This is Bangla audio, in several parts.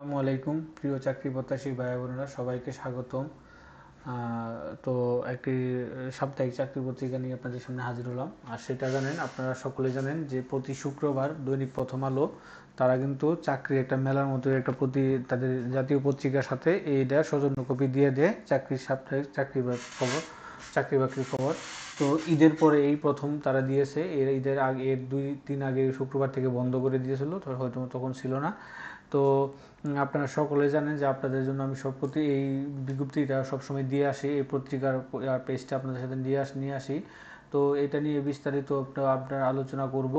আসসালামু আলাইকুম প্রিয় চাকরি প্রত্যাশী ভাই বোনেরা, সবাইকে স্বাগতম। তো একটি সাপ্তাহিক চাকরি পত্রিকা নিয়ে আপনাদের সামনে হাজির হলাম। আর সেটা জানেন, আপনারা সকলে জানেন যে প্রতি শুক্রবার দৈনিক প্রথম আলো, তারা কিন্তু চাকরি একটা মেলার মতো একটা প্রতি, তাদের জাতীয় পত্রিকার সাথে এইটা সৌজন্য কপি দিয়ে দেয় চাকরির সাপ্তাহিক চাকরি খবর। চাকরি বাকরির খবর। তো ঈদের পরে এই প্রথম তারা দিয়েছে, এর ঈদের আগে, এর দুই দিন আগে শুক্রবার থেকে বন্ধ করে দিয়েছিল হয়তো তখন ছিল না। তো আপনারা সকলে জানেন যে আপনাদের জন্য আমি সব প্রতি, এই বিজ্ঞপ্তিটা সবসময় দিয়ে আসি, এই পত্রিকার পেজটা আপনাদের সাথে দিয়ে আস, নিয়ে আসি। তো এটা নিয়ে বিস্তারিত আপনার আলোচনা করব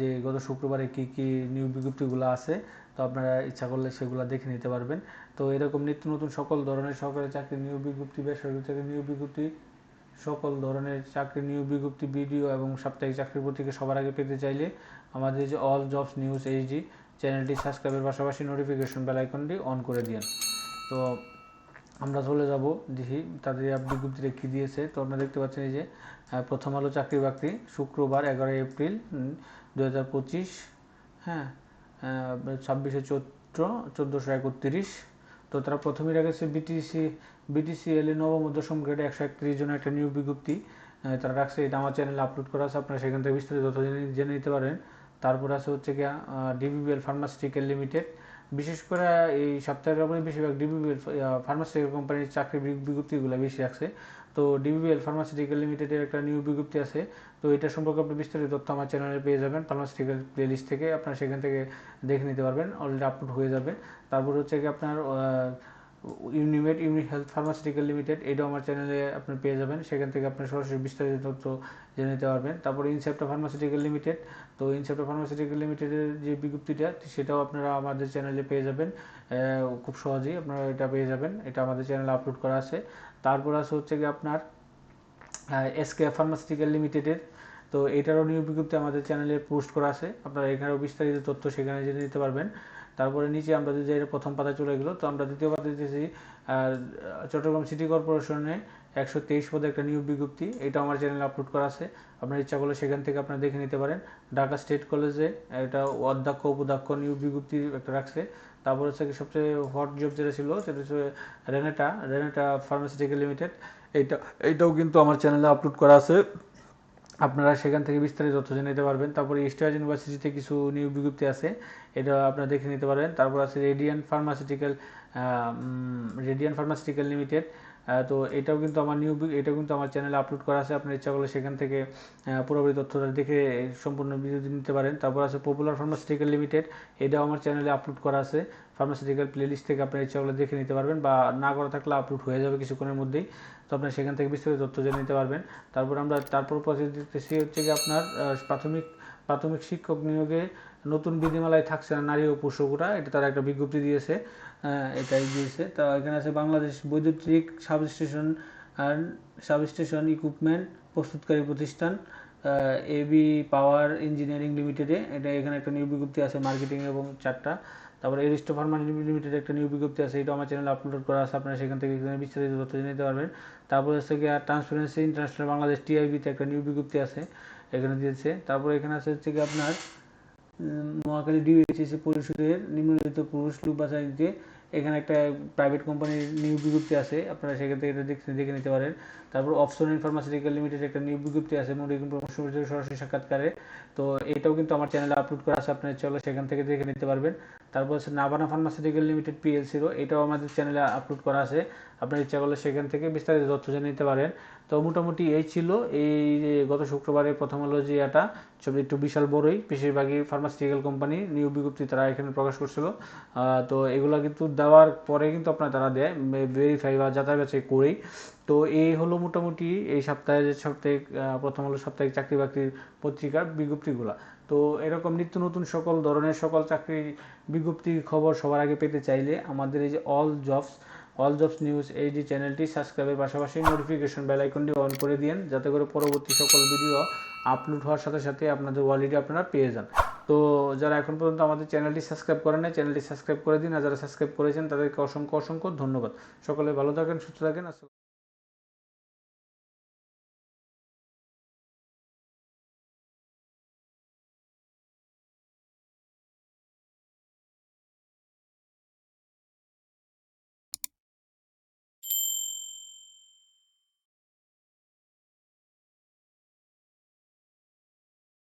যে গত শুক্রবারে কি কি নিয়োগ বিজ্ঞপ্তিগুলো আছে, তো আপনারা ইচ্ছা করলে সেগুলো দেখে নিতে পারবেন। তো এরকম নিত্য নতুন সকল ধরনের সরকারি চাকরি নিয়োগ বিজ্ঞপ্তি, বেসরকারি চাকরি নিয়োগ বিজ্ঞপ্তি, সকল ধরনের চাকরি নিয়োগ বিজ্ঞপ্তি ভিডিও এবং সাপ্তাহিক চাকরি পত্রিকা সবার আগে পেতে চাইলে আমাদের যে অল জবস নিউজ এইচডি চ্যানেলটি সাবস্ক্রাইবের পাশাপাশি নোটিফিকেশন বেল আইকনটি অন করে দিন তো আমরা চলে যাব, দেখি তাদের বিজ্ঞপ্তিটা কী দিয়েছে। তো আপনারা দেখতে পাচ্ছেন এই যে প্রথম আলো চাকরি বাকরি শুক্রবার এগারোই এপ্রিল দু হাজার পঁচিশ হ্যাঁ ছাব্বিশে চৈত্র চোদ্দোশো একত্রিশ। তো তারা প্রথমেই রেখেছে বিটিসি বিটিসিএল এ নবম দশম গ্রেডে একশো একত্রিশ জনের একটা নিয়োগ বিজ্ঞপ্তি। তারা রাখছে, এটা আমার চ্যানেলে আপলোড করা আছে, আপনারা সেখান থেকে বিস্তারিত জেনে নিতে পারেন। তারপর আছে হচ্ছে গিয়া ডিবিবিএল ফার্মাসিউটিক্যাল লিমিটেড বিশেষ করে এই সপ্তাহের কারণে বেশিরভাগ ডিবিবিএল ফার্মাসিউটিক্যাল কোম্পানির চাকরির বিজ্ঞপ্তিগুলো বেশি আছে। তো ডিবিবিএল ফার্মাসিউটিক্যাল লিমিটেডের একটা নিউ বিজ্ঞপ্তি আছে। তো এটা সম্পর্কে আপনি বিস্তারিত তথ্য আমার চ্যানেলে পেয়ে যাবেন। ফার্মাসিউটিক্যাল প্লেলিস্ট থেকে আপনারা সেখান থেকে দেখে নিতে পারবেন। অলরেডি আপলোড হয়ে যাবে। তারপর হচ্ছে কি আপনার Unimed Uni health pharmaceutical limited, এটাও আমার চ্যানেলে আপনি পেয়ে যাবেন। সেখান থেকে আপনি সরাসরি বিস্তারিত তথ্য জেনে নিতে পারবেন। তারপর ইনসেপ্টা ফার্মাসিউটিক্যাল লিমিটেড তো ইনসেপ্টা ফার্মাসিউটিক্যাল লিমিটেডের যে বিজ্ঞপ্তিটা, সেটাও আপনারা আমাদের চ্যানেলে পেয়ে যাবেন। খুব সহজেই আপনারা এটা পেয়ে যাবেন। এটা আমাদের চ্যানেলে আপলোড করা আছে। তারপর আছে হচ্ছে কি আপনার এসকে ফার্মাসিউটিক্যাল লিমিটেডের তো এটারও নিয়োগ বিজ্ঞপ্তি আমাদের চ্যানেলে পোস্ট করা আছে। আপনারা এখানেও বিস্তারিত তথ্য সেখানে জেনে নিতে পারবেন। তারপরে নিচে আমরা যদি প্রথম পাতা চলে গেলো, তো আমরা দ্বিতীয় পাতা দিতেছি চট্টগ্রাম সিটি কর্পোরেশনে একশো তেইশ পদে একটা নিয়োগ বিজ্ঞপ্তি এটা আমার চ্যানেলে আপলোড করা আছে। আপনার ইচ্ছা করলে সেখান থেকে আপনারা দেখে নিতে পারেন। ঢাকা স্টেট কলেজে এটা অধ্যক্ষ, উপাধ্যক্ষ নিয়োগ বিজ্ঞপ্তি একটা রাখছে। তারপর হচ্ছে সবচেয়ে হট জব যেটা ছিল, সেটা হচ্ছে রেনেটা রেনেটা ফার্মাসিউটিক্যাল লিমিটেড এইটা, এইটাও কিন্তু আমার চ্যানেলে আপলোড করা আছে। আপনারা সেখান থেকে বিস্তারিত তথ্য জেনে নিতে পারবেন। তারপরে ইস্টার্ন ইউনিভার্সিটিতে কিছু নিয়োগ বিজ্ঞপ্তি আছে, এটা আপনারা দেখে নিতে পারবেন। তারপর আছে Radiant pharmaceutical Radiant pharmaceutical limited তো এটাও কিন্তু আমার নিউ এটাও কিন্তু আমার চ্যানেলে আপলোড করা আছে। আপনার ইচ্ছা করলে সেখান থেকে পুরোপুরি তথ্যটা দেখে সম্পূর্ণ ভিডিও নিতে পারেন। তারপর আছে পপুলার ফার্মাসিউটিক্যাল লিমিটেড এটাও আমার চ্যানেলে আপলোড করা আছে। ফার্মাসিউটিক্যাল প্লেলিস্ট থেকে আপনার ইচ্ছা করলে দেখে নিতে পারবেন বা না করা থাকলে আপলোড হয়ে যাবে কিছুক্ষণের মধ্যেই। তো আপনার সেখান থেকে বিস্তারিত তথ্য জেনে নিতে পারবেন। তারপর আমরা, তারপর দিতেছি হচ্ছে কি আপনার প্রাথমিক প্রাথমিক শিক্ষক নিয়োগে নতুন বিধিমালায় থাকছে না নারী ও পুরুষরা এটা তারা একটা বিজ্ঞপ্তি দিয়েছে এটাই দিয়েছে। তা এখানে আছে বাংলাদেশ বৈদ্যুতিক সাবস্টেশন সাবস্টেশন ইকুইপমেন্ট প্রস্তুতকারী প্রতিষ্ঠান এবি পাওয়ার ইঞ্জিনিয়ারিং লিমিটেডে। এটা এখানে একটা নিয়োগ বিজ্ঞপ্তি আছে মার্কেটিং এবং চারটা। তারপরে এরিস্টো ফার্মা লিমিটেড একটা নিয়োগ বিজ্ঞপ্তি আছে, এটা আমার চ্যানেলে আপলোড করা আছে, আপনারা সেখান থেকে এখানে বিস্তারিত তথ্য জেনে নিতে পারবেন। তারপরে হচ্ছে গিয়ে ট্রান্সপারেন্সি ইন্টারন্যাশনাল বাংলাদেশ টিআইবিতে একটা নিয়োগ বিজ্ঞপ্তি আছে। এখানে দিয়েছে। তারপর এখানে আছে হচ্ছে কি আপনার মহাখালী ডিএসসি পরিষদের নিম্নলিখিত পুরুষ লোক বাছাইতে এখানে একটা প্রাইভেট কোম্পানির নিয়োগ বিজ্ঞপ্তি আছে, আপনারা সেখান থেকে এটা দেখে দেখে নিতে পারেন। তারপর অপশন ইন ফার্মাসিউটিক্যাল লিমিটেড একটা নিয়োগ বিজ্ঞপ্তি আছে মনিরকম প্রমোশন সরাসরি সাক্ষাৎকারে। তো এটাও কিন্তু আমার চ্যানেলে আপলোড করা আছে, আপনারা চলো সেখান থেকে দেখে নিতে পারবেন। তারপর হচ্ছে নাবানা ফার্মাসিউটিক্যাল লিমিটেড পিএলসিরও এটাও আমাদের চ্যানেলে আপলোড করা আছে। আপনার ইচ্ছা করলে সেখান থেকে বিস্তারিত তথ্য জেনে নিতে পারেন। তো মোটামুটি এই ছিল এই গত শুক্রবারের প্রথম আলো যে এটা ছবি একটু বিশাল বড়ই। বেশিরভাগই ফার্মাসিউটিক্যাল কোম্পানি নিয়োগ বিজ্ঞপ্তি তারা এখানে প্রকাশ করছিল। তো এগুলো কিন্তু দেওয়ার পরে কিন্তু আপনার তারা দেয় ভেরিফাই বা যাতায়াত বাছাই করেই। তো এই হলো মোটামুটি এই সপ্তাহে যে সাপ্তাহিক প্রথম হলো সাপ্তাহিক চাকরি বাকরির পত্রিকার বিজ্ঞপ্তিগুলো। তো এরকম নিত্য নতুন সকল ধরনের সকল চাকরির বিজ্ঞপ্তি খবর সবার আগে পেতে চাইলে আমাদের এই যে all jobs all jobs news এই যে চ্যানেলটি সাবস্ক্রাইবের পাশাপাশি নোটিফিকেশন বেল আইকনটি অন করে দিন যাতে করে পরবর্তী সকল ভিডিও আপলোড হওয়ার সাথে সাথে আপনাদের ওয়ালিডি আপনারা পেয়ে যান। তো যারা এখন পর্যন্ত আমাদের চ্যানেলটি সাবস্ক্রাইব করেন নাই চ্যানেলটি সাবস্ক্রাইব করে দিন, আর যারা সাবস্ক্রাইব করেছেন তাদেরকে অসংখ্য অসংখ্য ধন্যবাদ। সকলে ভালো থাকেন, সুস্থ থাকেন